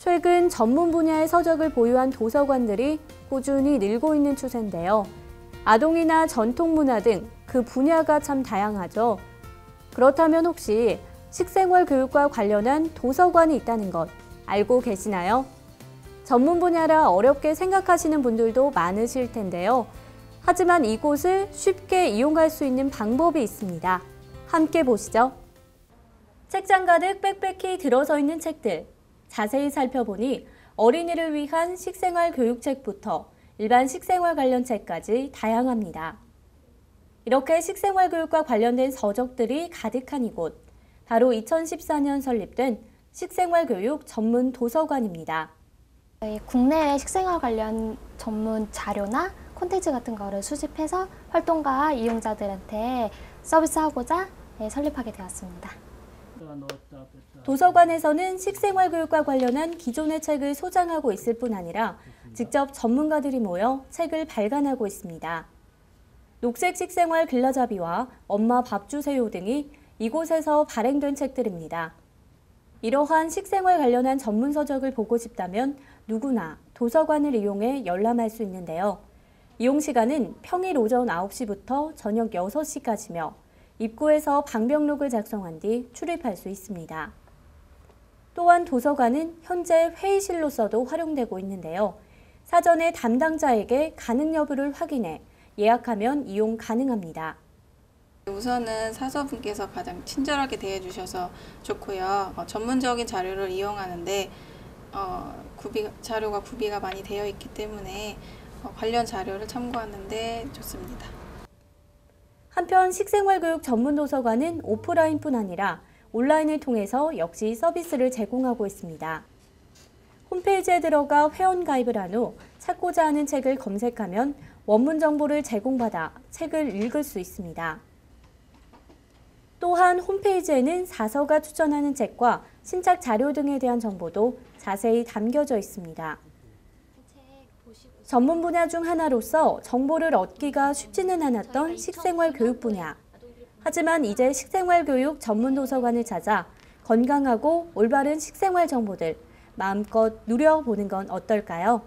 최근 전문 분야의 서적을 보유한 도서관들이 꾸준히 늘고 있는 추세인데요. 아동이나 전통 문화 등 그 분야가 참 다양하죠. 그렇다면 혹시 식생활 교육과 관련한 도서관이 있다는 것 알고 계시나요? 전문 분야라 어렵게 생각하시는 분들도 많으실 텐데요. 하지만 이곳을 쉽게 이용할 수 있는 방법이 있습니다. 함께 보시죠. 책장 가득 빽빽히 들어서 있는 책들. 자세히 살펴보니 어린이를 위한 식생활 교육책부터 일반 식생활 관련 책까지 다양합니다. 이렇게 식생활 교육과 관련된 서적들이 가득한 이곳. 바로 2014년 설립된 식생활 교육 전문 도서관입니다. 국내외 식생활 관련 전문 자료나 콘텐츠 같은 거를 수집해서 활동가 이용자들한테 서비스하고자 네, 설립하게 되었습니다. 도서관에서는 식생활 교육과 관련한 기존의 책을 소장하고 있을 뿐 아니라 직접 전문가들이 모여 책을 발간하고 있습니다. 녹색 식생활 길라잡이와 엄마 밥 주세요 등이 이곳에서 발행된 책들입니다. 이러한 식생활 관련한 전문 서적을 보고 싶다면 누구나 도서관을 이용해 열람할 수 있는데요. 이용 시간은 평일 오전 9시부터 저녁 6시까지며 입구에서 방명록을 작성한 뒤 출입할 수 있습니다. 또한 도서관은 현재 회의실로서도 활용되고 있는데요. 사전에 담당자에게 가능 여부를 확인해 예약하면 이용 가능합니다. 우선은 사서분께서 가장 친절하게 대해주셔서 좋고요. 어, 전문적인 자료를 이용하는데 어, 구비, 자료가 구비가 많이 되어 있기 때문에 어, 관련 자료를 참고하는데 좋습니다. 한편 식생활교육 전문 도서관은 오프라인뿐 아니라 온라인을 통해서 역시 서비스를 제공하고 있습니다. 홈페이지에 들어가 회원 가입을 한 후 찾고자 하는 책을 검색하면 원문 정보를 제공받아 책을 읽을 수 있습니다. 또한 홈페이지에는 사서가 추천하는 책과 신작 자료 등에 대한 정보도 자세히 담겨져 있습니다. 전문 분야 중 하나로서 정보를 얻기가 쉽지는 않았던 식생활 교육 분야. 하지만 이제 식생활 교육 전문 도서관을 찾아 건강하고 올바른 식생활 정보들 마음껏 누려보는 건 어떨까요?